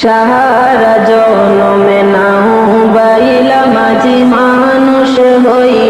সাহারা জনমে নাও বাইলা মাঝি মানুষ হই